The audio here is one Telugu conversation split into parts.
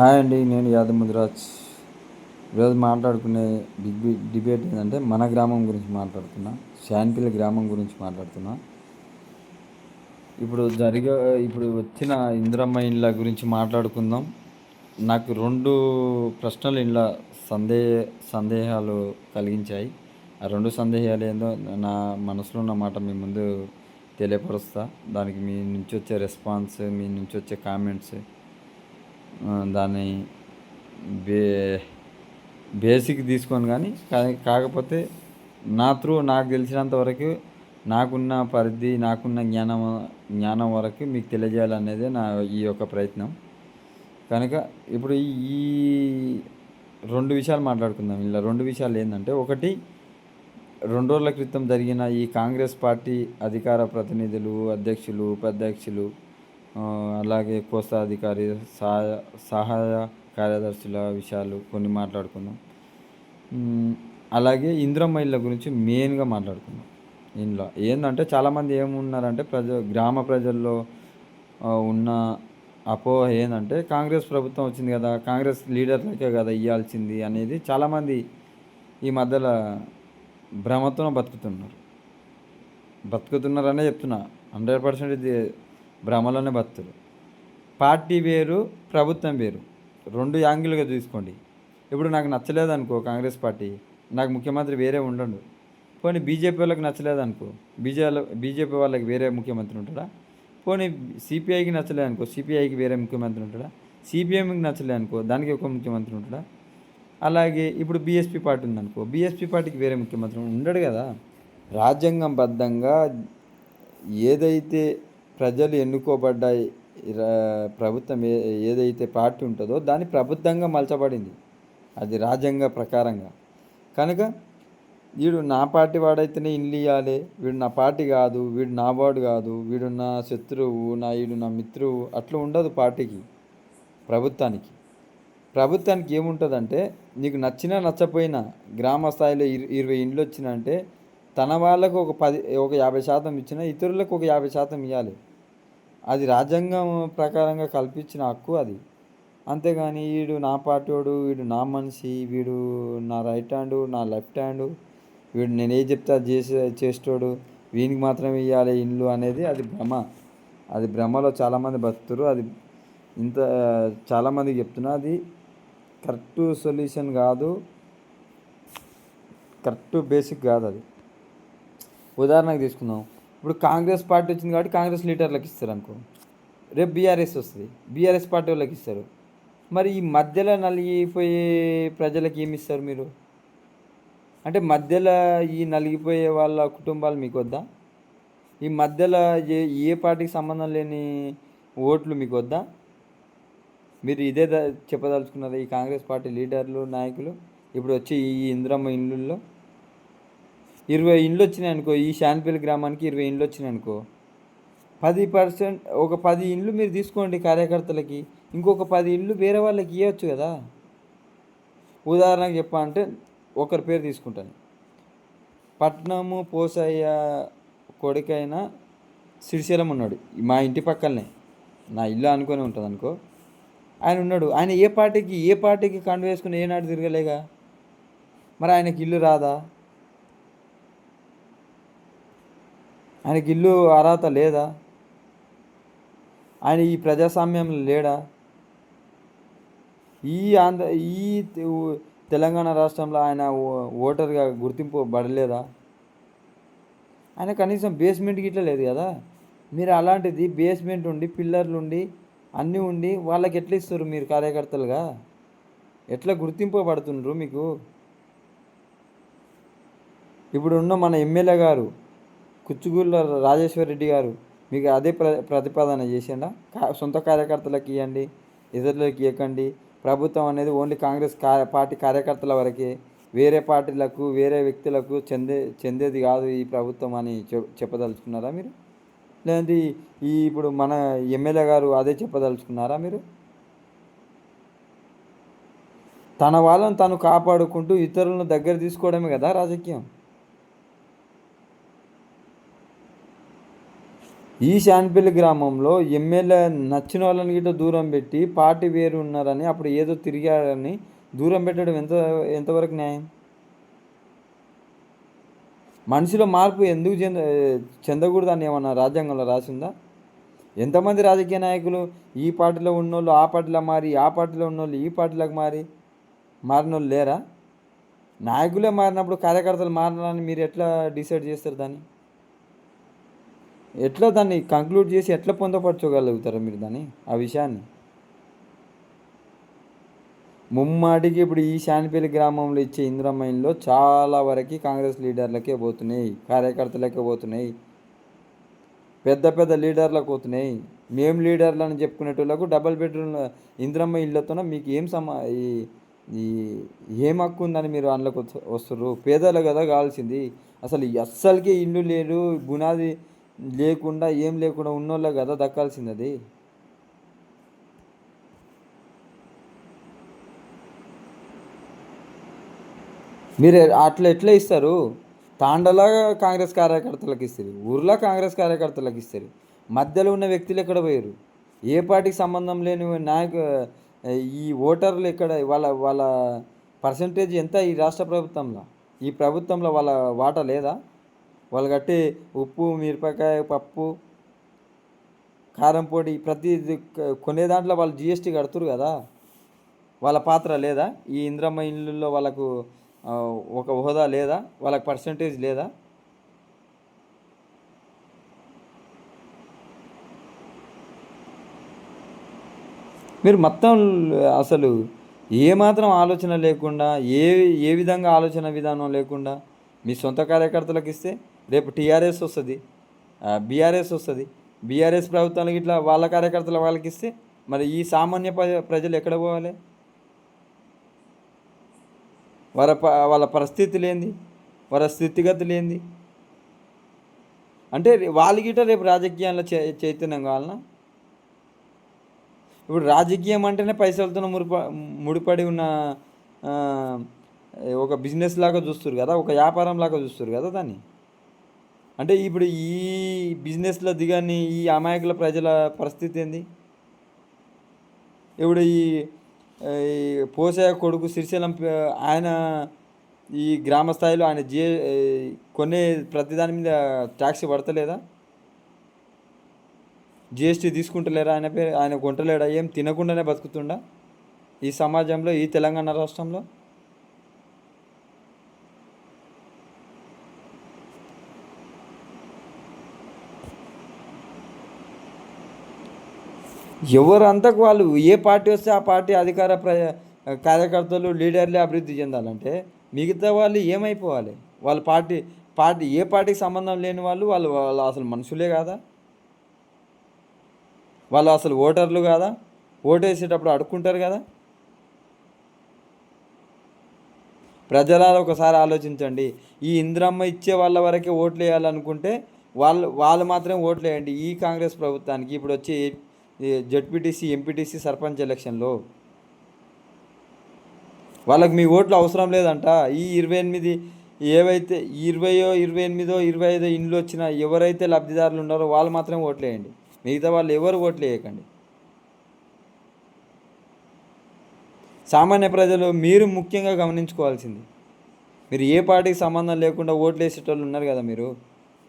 హాయ్ అండి నేను యాదవ్ ముదిరాజ్. ఈరోజు మాట్లాడుకునే బిగ్ డిబేట్ ఏంటంటే మన గ్రామం గురించి మాట్లాడుతున్నా శాన్పిల్ గ్రామం గురించి మాట్లాడుతున్నా. ఇప్పుడు జరిగే ఇప్పుడు వచ్చిన ఇందిరమ్మ ఇండ్ల గురించి మాట్లాడుకుందాం. నాకు రెండు ప్రశ్నలు ఇండ్ల సందేహ సందేహాలు కలిగించాయి. ఆ రెండు సందేహాలు ఏందో నా మనసులో ఉన్న మాట మీ ముందు తెలియపరుస్తా. దానికి మీ నుంచి వచ్చే రెస్పాన్స్ మీ నుంచి వచ్చే కామెంట్స్ దాన్ని బే బేసిక్ తీసుకొని కానీ కాకపోతే నా త్రూ నాకు తెలిసినంత వరకు నాకున్న పరిధి నాకున్న జ్ఞానం జ్ఞానం వరకు మీకు తెలియజేయాలనేదే నా ఈ యొక్క ప్రయత్నం. కనుక ఇప్పుడు ఈ రెండు విషయాలు మాట్లాడుకుందాం. ఇలా రెండు విషయాలు ఏంటంటే ఒకటి రెండు రోజుల క్రితం జరిగిన ఈ కాంగ్రెస్ పార్టీ అధికార ప్రతినిధులు అధ్యక్షులు ఉపాధ్యక్షులు అలాగే కోస్తాధికారి సహాయ సహాయ కార్యదర్శుల విషయాలు కొన్ని మాట్లాడుకుందాం. అలాగే ఇంద్రమ్మ ఇళ్ళ గురించి మెయిన్గా మాట్లాడుకుందాం. ఇంట్లో ఏంటంటే చాలామంది ఏమున్నారంటే ప్రజ గ్రామ ప్రజల్లో ఉన్న అపోహ ఏంటంటే కాంగ్రెస్ ప్రభుత్వం వచ్చింది కదా కాంగ్రెస్ లీడర్లకే కదా ఇవ్వాల్సింది అనేది చాలామంది ఈ మధ్యలో భ్రమతో బతుకుతున్నారు. బతుకుతున్నారనే చెప్తున్నా. హండ్రెడ్ పర్సెంట్ భ్రమలోనే భక్తులు పార్టీ వేరు ప్రభుత్వం వేరు. రెండు యాంగిల్గా చూసుకోండి. ఇప్పుడు నాకు నచ్చలేదు అనుకో కాంగ్రెస్ పార్టీ నాకు ముఖ్యమంత్రి వేరే ఉండడు. పోనీ బీజేపీ వాళ్ళకి నచ్చలేదు అనుకో బీజే బీజేపీ వాళ్ళకి వేరే ముఖ్యమంత్రి ఉంటాడా? పోనీ సిపిఐకి నచ్చలేదు అనుకో సిపిఐకి వేరే ముఖ్యమంత్రి ఉంటాడా? సిపిఎంకి నచ్చలేదు అనుకో దానికి ఒక ముఖ్యమంత్రి ఉంటాడా? అలాగే ఇప్పుడు బీఎస్పీ పార్టీ ఉందనుకో బీఎస్పీ పార్టీకి వేరే ముఖ్యమంత్రి ఉండడు కదా? రాజ్యాంగం బద్ధంగా ఏదైతే ప్రజలు ఎన్నుకోబడ్డ ప్రభుత్వం ఏ ఏదైతే పార్టీ ఉంటుందో దాని ప్రభుత్వంగా మలచబడింది. అది రాజ్యాంగ ప్రకారంగా. కనుక వీడు నా పార్టీ వాడైతేనే ఇల్లు ఇవ్వాలి వీడు నా పార్టీ కాదు వీడు నా వాడు కాదు వీడు నా శత్రువు నా వీడు నా మిత్రువు అట్లా ఉండదు పార్టీకి ప్రభుత్వానికి. ప్రభుత్వానికి ఏముంటుందంటే నీకు నచ్చినా నచ్చపోయినా గ్రామ స్థాయిలో ఇరవై ఇండ్లు వచ్చినంటే తన వాళ్ళకు ఒక పది ఒక యాభై శాతం ఇచ్చినా ఇతరులకు ఒక యాభై శాతం ఇవ్వాలి అది రాజ్యాంగం ప్రకారంగా కల్పించిన హక్కు అది. అంతేగాని వీడు నా పాటోడు వీడు నా మనిషి వీడు నా రైట్ హ్యాండు నా లెఫ్ట్ హ్యాండు వీడు నేను ఏ చెప్తే చేసే చేస్తాడు వీనికి మాత్రమే ఇవ్వాలి ఇండ్లు అనేది అది భ్రమ. అది భ్రమలో చాలామంది బతుకుతారు అది ఇంత చాలామందికి చెప్తున్నా అది కరెక్ట్ సొల్యూషన్ కాదు కరెక్ట్ బేసిక్ కాదు అది. ఉదాహరణకు తీసుకుందాం. ఇప్పుడు కాంగ్రెస్ పార్టీ వచ్చింది కాబట్టి కాంగ్రెస్ లీడర్లకు ఇస్తారు అనుకో. రేపు బీఆర్ఎస్ వస్తుంది. బీఆర్ఎస్ పార్టీ వాళ్ళకి ఇస్తారు. మరి ఈ మధ్యలో నలిగిపోయే ప్రజలకు ఏమి ఇస్తారు మీరు? అంటే మధ్యలో ఈ నలిగిపోయే వాళ్ళ కుటుంబాలు మీకు వద్దా? ఈ మధ్యలో ఏ ఏ పార్టీకి సంబంధం లేని ఓట్లు మీకు వద్దా? మీరు ఇదే చెప్పదలుచుకున్నారు ఈ కాంగ్రెస్ పార్టీ లీడర్లు నాయకులు ఇప్పుడు వచ్చి ఈ ఇంద్రమ్మ ఇళ్ళల్లో ఇరవై ఇండ్లు వచ్చినాయి అనుకో ఈ శాన్పల్లి గ్రామానికి ఇరవై ఇండ్లు వచ్చినాయి అనుకో. పది పర్సెంట్ ఒక పది ఇండ్లు మీరు తీసుకోండి కార్యకర్తలకి ఇంకొక పది ఇండ్లు వేరే వాళ్ళకి ఇవ్వచ్చు కదా. ఉదాహరణకు చెప్పాలంటే ఒకరి పేరు తీసుకుంటాను. పట్నము పోసయ్య కొడుకైన శ్రీశైలం ఉన్నాడు మా ఇంటి పక్కనే. నా ఇల్లు అనుకొని ఉంటుంది అనుకో. ఆయన ఉన్నాడు ఆయన ఏ పార్టీకి ఏ పార్టీకి కండు వేసుకుని ఏనాడు తిరగలేగా? మరి ఆయనకి ఇల్లు రాదా? ఆయనకి ఇల్లు అర్హత లేదా? ఆయన ఈ ప్రజాస్వామ్యంలో లేడా? ఈ ఆంధ్ర ఈ తెలంగాణ రాష్ట్రంలో ఆయన ఓటర్గా గుర్తింపు పడలేదా ఆయన కనీసం బేస్మెంట్కి ఇట్లా లేదు కదా? మీరు అలాంటిది బేస్మెంట్ ఉండి పిల్లర్లు ఉండి అన్నీ ఉండి వాళ్ళకి ఎట్లా ఇస్తారు మీరు కార్యకర్తలుగా? ఎట్లా గుర్తింపబడుతుండ్రు మీకు? ఇప్పుడున్న మన ఎమ్మెల్యే గారు కుచ్చుగూళ్ళ రాజేశ్వర రెడ్డి గారు మీకు అదే ప్ర ప్రతిపాదన చేసిండా? సొంత కార్యకర్తలకు ఇవ్వండి ఇతరులకు ఇవ్వకండి ప్రభుత్వం అనేది ఓన్లీ కాంగ్రెస్ పార్టీ కార్యకర్తల వరకే. వేరే పార్టీలకు వేరే వ్యక్తులకు చెందే చెందేది కాదు ఈ ప్రభుత్వం అని చెప్పదలుచుకున్నారా మీరు? లేదంటే ఈ ఇప్పుడు మన ఎమ్మెల్యే గారు అదే చెప్పదలుచుకున్నారా మీరు? తన వాళ్ళని తను కాపాడుకుంటూ ఇతరులను దగ్గర తీసుకోవడమే కదా రాజకీయం. ఈ శాన్పల్లి గ్రామంలో ఎమ్మెల్యే నచ్చిన వాళ్ళని గిట్ట దూరం పెట్టి పార్టీ వేరు ఉన్నారని అప్పుడు ఏదో తిరిగారని దూరం పెట్టడం ఎంత ఎంతవరకు న్యాయం? మనిషిలో మార్పు ఎందుకు చెంద చెందకూడదని ఏమన్నా రాజ్యాంగంలో రాసిందా? ఎంతమంది రాజకీయ నాయకులు ఈ పార్టీలో ఉన్నోళ్ళు ఆ పార్టీలో మారి ఆ పార్టీలో ఉన్నోళ్ళు ఈ పార్టీలకు మారి మారినోళ్ళు లేరా? నాయకులే మారినప్పుడు కార్యకర్తలు మారాలని మీరు ఎట్లా డిసైడ్ చేస్తారు దాన్ని? ఎట్లా దాన్ని కంక్లూడ్ చేసి ఎట్లా పొందపరచగలుగుతారు మీరు దాన్ని ఆ విషయాన్ని? ముమ్మాటికి ఇప్పుడు ఈ శానిపల్లి గ్రామంలో ఇచ్చే ఇంద్రమైన్లో చాలా వరకు కాంగ్రెస్ లీడర్లకే పోతున్నాయి కార్యకర్తలకే పోతున్నాయి పెద్ద పెద్ద లీడర్లకు పోతున్నాయి. మేము లీడర్లు అని చెప్పుకునేటోళ్ళకు డబల్ బెడ్రూమ్ ఇంద్రమ్మ ఇళ్ళతోనే మీకు ఏం సమా ఈ ఈ ఏం హక్కు ఉందని మీరు అందులోకి వస్తు- వస్తుర్రు? పేదలు కదా కావాల్సింది. అసలు అస్సలకే ఇల్లు లేదు గునాది లేకుండా ఏం లేకుండా ఉన్నోళ్ళే కదా దక్కాల్సింది అది మీరు అట్లా ఎట్లా ఇస్తారు? తాండలా కాంగ్రెస్ కార్యకర్తలకు ఇస్తారు. ఊర్లో కాంగ్రెస్ కార్యకర్తలకు ఇస్తారు. మధ్యలో ఉన్న వ్యక్తులు ఎక్కడ పోయారు? ఏ పార్టీకి సంబంధం లేని నాయకు ఈ ఓటర్లు ఎక్కడ వాళ్ళ వాళ్ళ పర్సంటేజ్ ఎంత ఈ రాష్ట్ర ప్రభుత్వంలో? ఈ ప్రభుత్వంలో వాళ్ళ వాటా లేదా? వాళ్ళు కట్టి ఉప్పు మిరపకాయ పప్పు కారం పొడి ప్రతి కొనే దాంట్లో వాళ్ళు జిఎస్టీ కడుతురు కదా. వాళ్ళ పాత్ర లేదా? ఈ ఇంద్రమ్మ ఇళ్ళల్లో వాళ్ళకు ఒక హోదా లేదా? వాళ్ళకి పర్సంటేజ్ లేదా? మీరు మొత్తం అసలు ఏమాత్రం ఆలోచన లేకుండా ఏ ఏ విధంగా ఆలోచన విధానం లేకుండా మీ సొంత కార్యకర్తలకు ఇస్తే రేపు టీఆర్ఎస్ వస్తుంది. బీఆర్ఎస్ వస్తుంది. బీఆర్ఎస్ ప్రభుత్వానికి ఇట్లా వాళ్ళ కార్యకర్తల వాళ్ళకి ఇస్తే మరి ఈ సామాన్య ప్రజలు ఎక్కడ పోవాలి? వాళ్ళ ప వాళ్ళ పరిస్థితులు ఏంది? వాళ్ళ స్థితిగతులు ఏంది? అంటే వాళ్ళ గిట్ట రేపు రాజకీయాల్లో చే చైతన్యం కావాలనా? ఇప్పుడు రాజకీయం అంటేనే పైసలతో ముడిప ముడిపడి ఉన్న ఒక బిజినెస్ లాగా చూస్తారు కదా ఒక వ్యాపారం లాగా చూస్తారు కదా దాన్ని. అంటే ఇప్పుడు ఈ బిజినెస్లో దిగని ఈ అమాయకుల ప్రజల పరిస్థితి ఏంది? ఇప్పుడు ఈ ఈ కొడుకు శ్రీశైలం ఆయన ఈ గ్రామ స్థాయిలో ఆయన జే కొనే ప్రతిదాని మీద ట్యాక్స్ పడతలేదా? జిఎస్టీ తీసుకుంటలేరా? ఆయన పేరు ఆయన కొంటలేడా? ఏం తినకుండానే బతుకుతుండా? ఈ సమాజంలో ఈ తెలంగాణ రాష్ట్రంలో? ఎవరంతకు వాళ్ళు ఏ పార్టీ వస్తే ఆ పార్టీ అధికార ప్ర కార్యకర్తలు లీడర్లే అభివృద్ధి చెందాలంటే మిగతా వాళ్ళు ఏమైపోవాలి? వాళ్ళ పార్టీ పార్టీ ఏ పార్టీకి సంబంధం లేని వాళ్ళు వాళ్ళు వాళ్ళు అసలు మనుషులే కాదా? వాళ్ళు అసలు ఓటర్లు కాదా? ఓటేసేటప్పుడు అడుక్కుంటారు కదా? ప్రజలారా ఒకసారి ఆలోచించండి. ఈ ఇందిరమ్మ ఇచ్చే వాళ్ళ వరకే ఓట్లు వేయాలనుకుంటే వాళ్ళు వాళ్ళు మాత్రమే ఓట్లు వేయండి. ఈ కాంగ్రెస్ ప్రభుత్వానికి ఇప్పుడు వచ్చే జడ్పీటీసీ ఎంపీటీసీ సర్పంచ్ ఎలక్షన్లో. వాళ్ళకి మీ ఓట్లు అవసరం లేదంట. ఈ ఇరవై ఎనిమిది ఏవైతే ఇరవయో ఇరవై ఎనిమిదో ఇరవై ఐదో ఇండ్లు వచ్చినా ఎవరైతే లబ్ధిదారులు ఉన్నారో వాళ్ళు మాత్రమే ఓట్లు వేయండి. మిగతా వాళ్ళు ఎవరు ఓట్లు వేయకండి. సామాన్య ప్రజలు మీరు ముఖ్యంగా గమనించుకోవాల్సింది. మీరు ఏ పార్టీకి సంబంధం లేకుండా ఓట్లు వేసేటోళ్ళు ఉన్నారు కదా మీరు.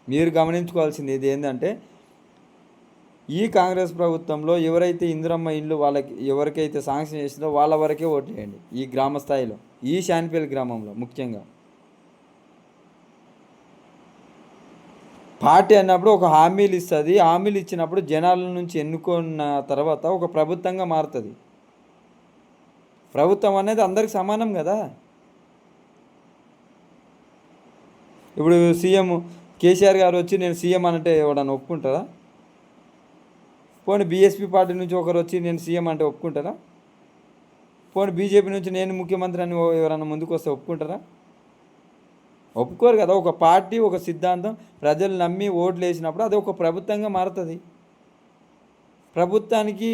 మీరు గమనించుకోవాల్సింది ఇది ఏంటంటే ఈ కాంగ్రెస్ ప్రభుత్వంలో ఎవరైతే ఇందిరమ్మ ఇల్లు వాళ్ళకి ఎవరికైతే శాంక్షన్ చేసిందో వాళ్ళ వరకే ఓటు వేయండి ఈ గ్రామ స్థాయిలో ఈ శాన్పేల్ గ్రామంలో ముఖ్యంగా. పార్టీ అన్నప్పుడు ఒక హామీలు ఇస్తుంది హామీలు ఇచ్చినప్పుడు జనాల నుంచి ఎన్నుకున్న తర్వాత ఒక ప్రభుత్వంగా మారుతుంది. ప్రభుత్వం అనేది అందరికి సమానం కదా. ఇప్పుడు సీఎం కేసీఆర్ గారు వచ్చి నేను సీఎం అంటే ఎవడన్నా ఒప్పుకుంటారా పోనీ బీఎస్పీ పార్టీ నుంచి ఒకరు వచ్చి నేను సీఎం అంటే ఒప్పుకుంటారా? పోనీ బీజేపీ నుంచి నేను ముఖ్యమంత్రి అని ఎవరైనా ముందుకు వస్తే ఒప్పుకుంటారా? ఒప్పుకోరు కదా ఒక పార్టీ ఒక సిద్ధాంతం ప్రజలు నమ్మి ఓట్లు వేసినప్పుడు అది ఒక ప్రభుత్వంగా మారుతుంది. ప్రభుత్వానికి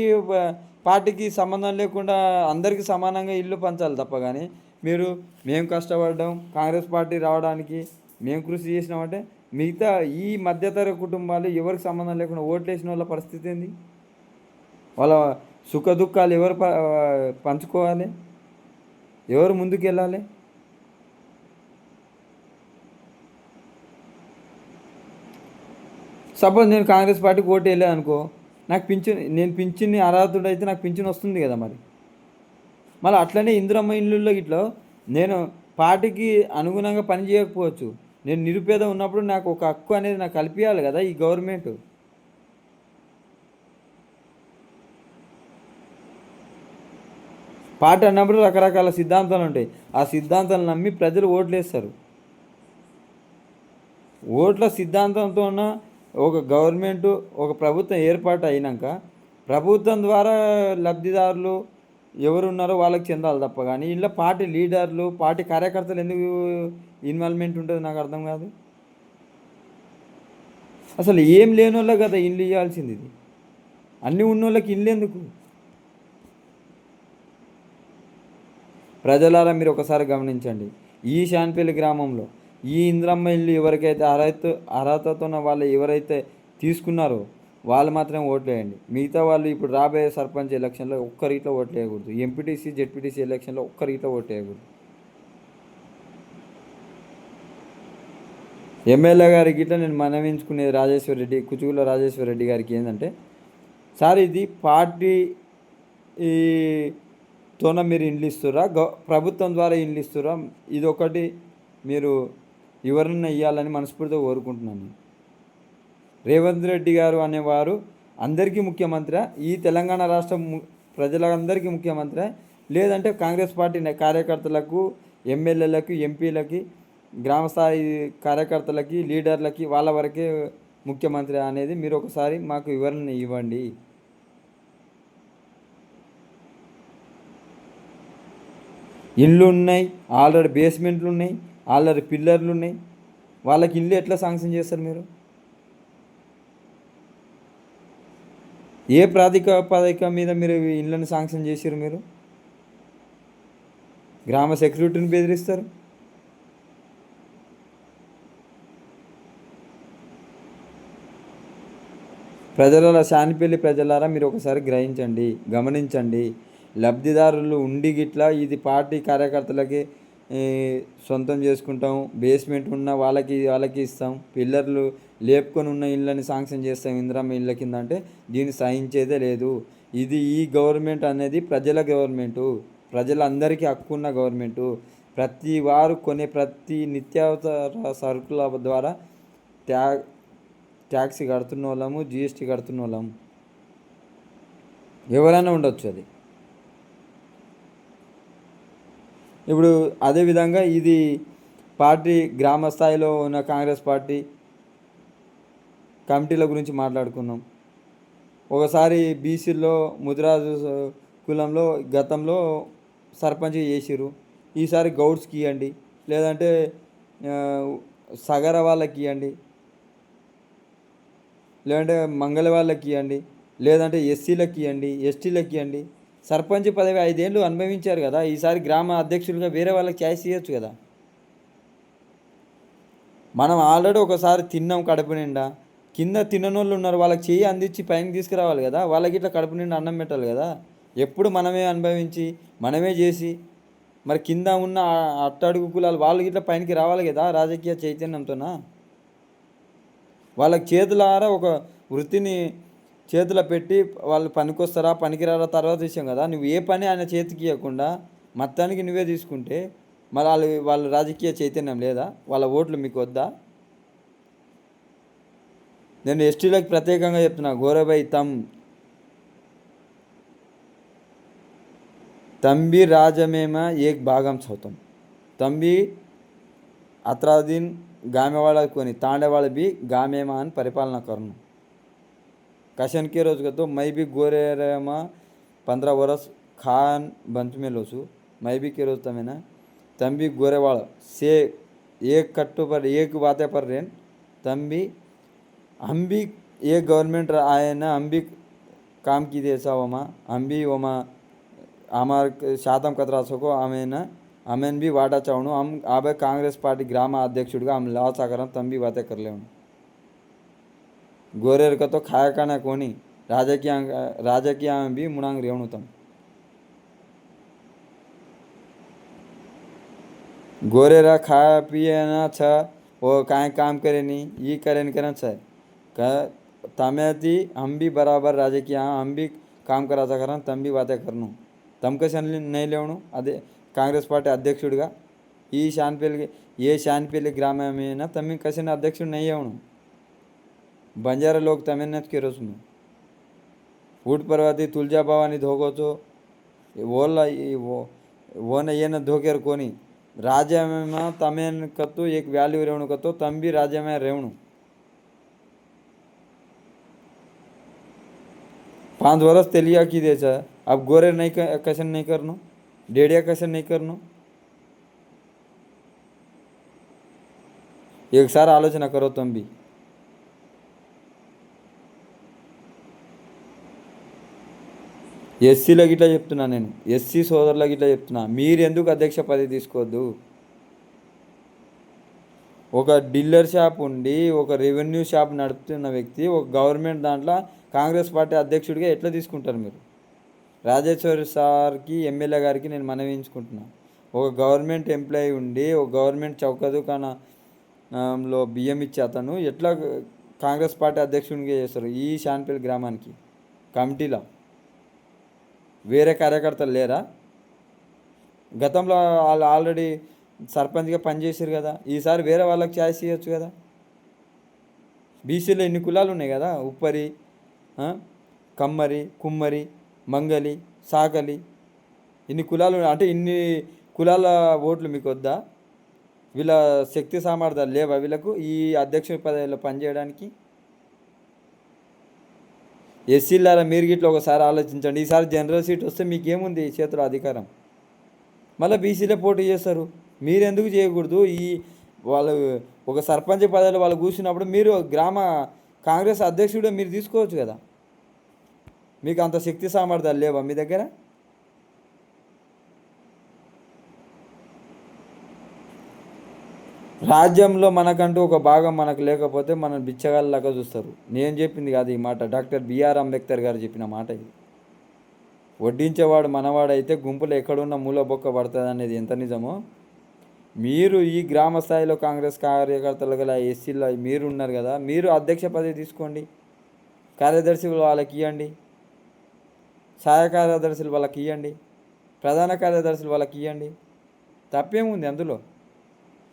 పార్టీకి సంబంధం లేకుండా అందరికీ సమానంగా ఇల్లు పంచాలి తప్ప కానీ మీరు మేము కష్టపడడం కాంగ్రెస్ పార్టీ రావడానికి మేము కృషి చేసినామంటే మిగతా ఈ మధ్యతర కుటుంబాలు ఎవరికి సంబంధం లేకుండా ఓట్లు వేసిన వాళ్ళ పరిస్థితి ఏంది? వాళ్ళ సుఖ దుఃఖాలు ఎవరు ప పంచుకోవాలి? ఎవరు ముందుకు వెళ్ళాలి సపోజ్ నేను కాంగ్రెస్ పార్టీకి ఓటు వెళ్ళాను అనుకో నాకు పింఛన్ నేను పింఛన్ని అర్హతుడు అయితే నాకు పింఛన్ వస్తుంది కదా మరి. మళ్ళీ అట్లనే ఇందిరమ్మ ఇల్లుల్లో ఇట్లా నేను పార్టీకి అనుగుణంగా పని చేయకపోవచ్చు. నేను నిరుపేద ఉన్నప్పుడు నాకు ఒక హక్కు అనేది నాకు కల్పించాలి కదా ఈ గవర్నమెంట్. పాట అన్నప్పుడు రకరకాల సిద్ధాంతాలు ఉంటాయి. ఆ సిద్ధాంతాలు నమ్మి ప్రజలు ఓట్లు వేస్తారు ఓట్ల సిద్ధాంతంతో ఉన్న ఒక గవర్నమెంట్ ఒక ప్రభుత్వం ఏర్పాటు అయినాక ప్రభుత్వం ద్వారా లబ్ధిదారులు ఎవరు ఉన్నారో వాళ్ళకి చెందాలి తప్ప. కానీ ఇంట్లో పార్టీ లీడర్లు పార్టీ కార్యకర్తలు ఎందుకు ఇన్వాల్వ్మెంట్ ఉంటుంది నాకు అర్థం కాదు. అసలు ఏం లేని వాళ్ళకి కదా ఇల్లు ఇవ్వాల్సింది ఇది. అన్నీ ఉన్న వాళ్ళకి ఇల్లు ఎందుకు? ప్రజలారా మీరు ఒకసారి గమనించండి. ఈ శాన్పల్లి గ్రామంలో ఈ ఇంద్రమ్మ ఇల్లు ఎవరికైతే అర్హత అర్హతతో ఉన్న వాళ్ళు ఎవరైతే తీసుకున్నారో వాళ్ళు మాత్రం ఓట్లు వేయండి మిగతా వాళ్ళు ఇప్పుడు రాబోయే సర్పంచ్ ఎలక్షన్లో ఒక్కరిట్లో ఓట్లు వేయకూడదు ఎంపీటీసీ జెడ్పీటీసీ ఎలక్షన్లో ఒక్కరిట్లో ఓట్లు వేయకూడదు ఎమ్మెల్యే గారికి ఇట్లా నేను మనవించుకునేది రాజేశ్వర రెడ్డి కుచుగుల రాజేశ్వర రెడ్డి గారికి ఏంటంటే సార్ ఇది పార్టీ ఈ తోన మీరు ఇండ్లు ఇస్తురా ప్రభుత్వం ద్వారా ఇండ్లు ఇస్తురా ఇది ఒకటి మీరు ఎవరన్నా ఇవ్వాలని మనస్ఫూర్తిగా కోరుకుంటున్నాను రేవంత్ రెడ్డి గారు అనేవారు అందరికీ ముఖ్యమంత్రి ఈ తెలంగాణ రాష్ట్ర ప్రజలందరికీ ముఖ్యమంత్రి లేదంటే కాంగ్రెస్ పార్టీ కార్యకర్తలకు ఎమ్మెల్యేలకు ఎంపీలకి గ్రామ స్థాయి కార్యకర్తలకి లీడర్లకి వాళ్ళ వరకే ముఖ్యమంత్రి అనేది మీరు ఒకసారి మాకు వివరణ ఇవ్వండి. ఇళ్ళు ఉన్నాయి ఆల్రెడీ బేస్మెంట్లు ఉన్నాయి ఆల్రెడీ పిల్లర్లు ఉన్నాయి వాళ్ళకి ఇల్లు ఎట్లా శాంక్షన్ చేస్తారు మీరు? ఏ ప్రాతిపదిక మీద మీరు ఈ ఇళ్ళని శాంక్షన్ చేసారు మీరు? గ్రామ సెక్యూరిటీని బెదిరిస్తారు? ప్రజల శానిపల్లి ప్రజలారా మీరు ఒకసారి గ్రహించండి గమనించండి. లబ్ధిదారులు ఉండి గిట్లా ఇది పార్టీ కార్యకర్తలకి సొంతం చేసుకుంటాం బేస్మెంట్ ఉన్న వాళ్ళకి వాళ్ళకి ఇస్తాం. పిల్లర్లు లేపుకొని ఉన్న ఇళ్ళని శాంక్షన్ చేస్తాం ఇందిరమ్మ ఇళ్ళ కింద అంటే దీన్ని సహించేదే లేదు. ఇది ఈ గవర్నమెంట్ అనేది ప్రజల గవర్నమెంటు ప్రజలందరికీ హక్కున్న గవర్నమెంటు. ప్రతి వారు కొనే ప్రతి నిత్యావసర సరుకుల ద్వారా ట్యా ట్యాక్సీ కడుతున్న వాళ్ళము జిఎస్టీ కడుతున్న వాళ్ళము ఎవరైనా ఉండొచ్చు అది. ఇప్పుడు అదేవిధంగా ఇది పార్టీ గ్రామ స్థాయిలో ఉన్న కాంగ్రెస్ పార్టీ కమిటీల గురించి మాట్లాడుకున్నాం. ఒకసారి బీసీలో ముదిరాజు కులంలో గతంలో సర్పంచ్ చేసిరు ఈసారి గౌడ్స్కి ఇవ్వండి లేదంటే సగర వాళ్ళకి ఇవ్వండి లేదంటే మంగళ వాళ్ళకి ఇవ్వండి లేదంటే ఎస్సీలకి ఇవ్వండి ఎస్టీలకి ఇవ్వండి సర్పంచ్ పదవి ఐదేళ్ళు అనుభవించారు కదా. ఈసారి గ్రామ అధ్యక్షులుగా వేరే వాళ్ళకి ఛాయిస్ ఇవ్వచ్చు కదా. మనం ఆల్రెడీ ఒకసారి తిన్నాం కడుపు నిండా. కింద తిననోళ్ళు ఉన్నారు వాళ్ళకి చెయ్యి అందించి పైకి తీసుకురావాలి కదా. వాళ్ళకి ఇట్లా కడుపు నిండా అన్నం పెట్టాలి కదా. ఎప్పుడు మనమే అనుభవించి మనమే చేసి మరి కింద ఉన్న అట్టడుగు కులాలు వాళ్ళు ఇట్లా పైనకి రావాలి కదా రాజకీయ చైతన్యంతోనా? వాళ్ళకి చేతులారా ఒక వృత్తిని చేతిలో పెట్టి వాళ్ళు పనికొస్తారా పనికిరారా తర్వాత విషయం కదా. నువ్వు ఏ పని ఆయన చేతికి ఇవ్వకుండా మొత్తానికి నువ్వే తీసుకుంటే మరి వాళ్ళు వాళ్ళ రాజకీయ చైతన్యం లేదా? వాళ్ళ ఓట్లు మీకు వద్దా? నేను ఎస్టీలకు ప్రత్యేకంగా చెప్తున్నా గోరబాయి తమ్ తంబి రాజమేమ ఏక్ భాగం చదువుతాం తంబి अतरा गामे वाला कोनी तांडे वाला भी गामे मान परिपालना करना कशन के रोज का तो मैं भी गोरे मा पंद्रह वर्ष खान बंच में लोसु मैं भी के रोज तमें ना तम भी गोरे वाला से एक कट्टू पर एक बातें पर रेन तम भी हम भी एक गवर्नमेंट आए ना, हम भी काम की दे ऐसा वमा, हम भी वमा हमार शातम कतरा सको हमें ना अमेन भी वाटा चाहूँ हम आबे कांग्रेस पार्टी ग्राम अध्यक्षుడిగా हम ला सागरम तंबी बातें कर ले गोरेरकतो खाया खाना कोणी राजकीय राजकीय भी मुणांग रेवणू तम। गोरेरा खाया पिएना छ वो कांई काम करे नहीं ये करे नहीं करना छ का तमेती हम भी बराबर राजकीय हम भी काम करायचा करा तम भी बातें करनु తమ కసన్ नहीं లేవను అదే కాంగ్రెస్ పార్టీ అధ్యక్షుడిగా ఈ శాన్పల్లి ఏ శాన్పల్లి గ్రామమైనా తమ్మి కసిన అధ్యక్షుడు नहीं అవును बंजारा लोग तमिळनाथ के रसून ऊट परवाती तुळजा भावानी धोकोचो ओला वो ओन येन धोकेर कोणी राज्यमा तमेन पाँच वर्ष तेलिया की दे छ अब गोरे नहीं क- कसन नहीं करनो डेढ़िया कसन नहीं करनो एक सार आलोचना करो तुम भी ఎస్సీలకు ఇట్లా చెప్తున్నా నేను ఎస్సీ సోదరులకు ఇట్లా చెప్తున్నా మీరు ఎందుకు అధ్యక్ష పదవి తీసుకోవద్దు ఒక డీలర్ షాప్ ఉండి ఒక రెవెన్యూ షాప్ నడుపుతున్న వ్యక్తి ఒక గవర్నమెంట్ దాంట్లో కాంగ్రెస్ పార్టీ అధ్యక్షుడిగా ఎట్లా తీసుకుంటారు మీరు? రాజేశ్వరి సార్కి ఎమ్మెల్యే గారికి నేను మనవించుకుంటున్నాను ఒక గవర్నమెంట్ ఎంప్లాయీ ఉండి ఒక గవర్నమెంట్ చౌక దుకాణంలో బియ్యం ఇచ్చే అతను ఎట్లా కాంగ్రెస్ పార్టీ అధ్యక్షుడిగా చేస్తారు ఈ షాన్పల్లి గ్రామానికి కమిటీలో? వేరే కార్యకర్తలు లేరా? గతంలో వాళ్ళు ఆల్రెడీ సర్పంచ్గా పనిచేసారు కదా. ఈసారి వేరే వాళ్ళకి ఛాయిస్ ఇవ్వచ్చు కదా. బీసీలో ఎన్ని కులాలు ఉన్నాయి కదా? ఉప్పరి కమ్మరి కుమ్మరి మంగలి సాకలి ఇన్ని కులాలు ఉన్నాయి. అంటే ఇన్ని కులాల ఓట్లు మీకు వద్దా? వీళ్ళ శక్తి సామర్థ్యాలు లేవా వీళ్ళకు? ఈ అధ్యక్ష పదవిలో పనిచేయడానికి? ఎస్సీలారా మీరు గిట్లా ఒకసారి ఆలోచించండి. ఈసారి జనరల్ సీట్ వస్తే మీకేముంది ఈ చేతిలో అధికారం? మళ్ళీ బీసీలో పోటీ చేస్తారు. మీరెందుకు చేయకూడదు? ఈ వాళ్ళు ఒక సర్పంచ్ పదవిలో వాళ్ళు కూర్చున్నప్పుడు మీరు గ్రామ కాంగ్రెస్ అధ్యక్షుడు మీరు తీసుకోవచ్చు కదా? మీకు అంత శక్తి సామర్థ్యాలు లేవా మీ దగ్గర? రాజ్యంలో మనకంటూ ఒక భాగం మనకు లేకపోతే మనం బిచ్చగాళ్ళలాగా చూస్తారు. నేను చెప్పింది కాదు ఈ మాట. డాక్టర్ బిఆర్ అంబేద్కర్ గారు చెప్పిన మాట ఇది. వడ్డించేవాడు మనవాడైతే గుంపులో ఎక్కడున్న మూల బొక్క పడుతుంది అనేది ఎంత నిజమో? మీరు ఈ గ్రామ స్థాయిలో కాంగ్రెస్ కార్యకర్తలు గల ఎస్సీలో మీరు ఉన్నారు కదా మీరు అధ్యక్ష పదవి తీసుకోండి. కార్యదర్శులు వాళ్ళకి ఇవ్వండి. సహాయ కార్యదర్శులు వాళ్ళకి ఇవ్వండి. ప్రధాన కార్యదర్శులు వాళ్ళకి ఇవ్వండి. తప్పేముంది అందులో?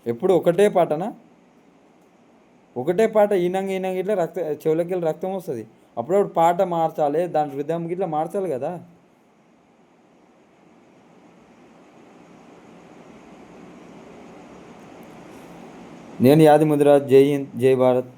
ఎప్పుడు ఒకటే పాటనా? ఒకటే పాట ఈనంగా ఈనంగ ఇట్లా రక్త చెవులకి వెళ్ళి రక్తం వస్తుంది. అప్పుడప్పుడు పాట మార్చాలి దాని హృదయం ఇట్లా మార్చాలి కదా. నేను యాది ముదిరాజ్ జై హింద్ జై భారత్.